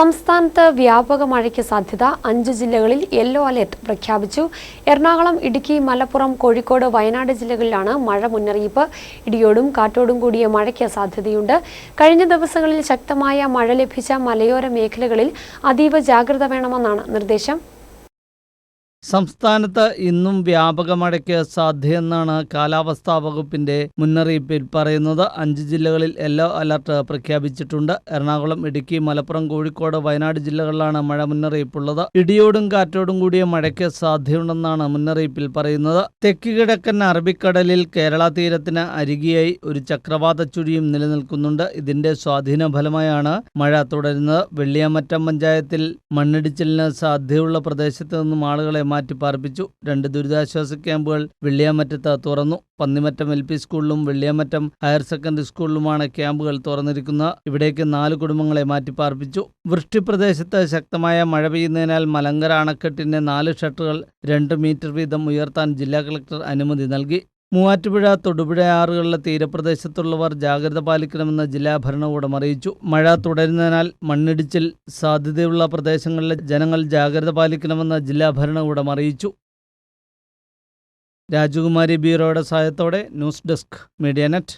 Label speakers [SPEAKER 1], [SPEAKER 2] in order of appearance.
[SPEAKER 1] സംസ്ഥാനത്ത് വ്യാപക മഴയ്ക്ക് സാധ്യത. അഞ്ച് ജില്ലകളിൽ യെല്ലോ അലർട്ട് പ്രഖ്യാപിച്ചു. എറണാകുളം ഇടുക്കി മലപ്പുറം കോഴിക്കോട് വയനാട് ജില്ലകളിലാണ് മഴ മുന്നറിയിപ്പ്. ഇടിയോടും കാറ്റോടും കൂടിയ മഴയ്ക്ക് സാധ്യതയുണ്ട്. കഴിഞ്ഞ ദിവസങ്ങളിൽ ശക്തമായ മഴ ലഭിച്ച മലയോര മേഖലകളിൽ അതീവ ജാഗ്രത വേണമെന്നാണ് നിർദ്ദേശം.
[SPEAKER 2] സംസ്ഥാനത്ത് ഇന്നും വ്യാപക മഴയ്ക്ക് സാധ്യതയെന്നാണ് കാലാവസ്ഥാ വകുപ്പിന്റെ മുന്നറിയിപ്പിൽ പറയുന്നത്. അഞ്ച് ജില്ലകളിൽ യെല്ലോ അലർട്ട് പ്രഖ്യാപിച്ചിട്ടുണ്ട്. എറണാകുളം ഇടുക്കി മലപ്പുറം കോഴിക്കോട് വയനാട് ജില്ലകളിലാണ് മഴ മുന്നറിയിപ്പുള്ളത്. ഇടിയോടും കാറ്റോടും കൂടിയ മഴയ്ക്ക് സാധ്യതയുണ്ടെന്നാണ് മുന്നറിയിപ്പിൽ പറയുന്നത്. തെക്ക് കിഴക്കൻ അറബിക്കടലിൽ കേരള തീരത്തിന് അരികെയായി ഒരു ചക്രവാത ചുഴിയും നിലനിൽക്കുന്നുണ്ട്. ഇതിന്റെ സ്വാധീന ഫലമായാണ് മഴ തുടരുന്നത്. വെള്ളിയാമറ്റം പഞ്ചായത്തിൽ മണ്ണിടിച്ചിലിന് സാധ്യതയുള്ള പ്രദേശത്ത് നിന്നും ആളുകളെ മാറ്റിപ്പാർപ്പിച്ചു. രണ്ട് ദുരിതാശ്വാസ ക്യാമ്പുകൾ വെള്ളിയാമറ്റത്ത് തുറന്നു. പന്നിമറ്റം എൽ പി സ്കൂളിലും വെള്ളിയാമറ്റം ഹയർ സെക്കൻഡറി സ്കൂളിലുമാണ് ക്യാമ്പുകൾ തുറന്നിരിക്കുന്നത് ഇവിടേക്ക് നാല് കുടുംബങ്ങളെ മാറ്റിപ്പാർപ്പിച്ചു. വൃഷ്ടിപ്രദേശത്ത് ശക്തമായ മഴ പെയ്യുന്നതിനാൽ മലങ്കര അണക്കെട്ടിന്റെ നാല് ഷട്ടറുകൾ രണ്ട് മീറ്റർ വീതം ഉയർത്താൻ ജില്ലാ കളക്ടർ അനുമതി നൽകി. മൂവാറ്റുപുഴ തൊടുപുഴ ആറുകളിലെ തീരപ്രദേശത്തുള്ളവർ ജാഗ്രത പാലിക്കണമെന്ന് ജില്ലാ ഭരണകൂടം അറിയിച്ചു. മഴ തുടരുന്നതിനാൽ മണ്ണിടിച്ചിൽ സാധ്യതയുള്ള പ്രദേശങ്ങളിലെ ജനങ്ങൾ ജാഗ്രത പാലിക്കണമെന്ന് ജില്ലാ ഭരണകൂടം അറിയിച്ചു. രാജകുമാരി ബ്യൂറോയുടെ സഹായത്തോടെ ന്യൂസ് ഡെസ്ക് മീഡിയ നെറ്റ്.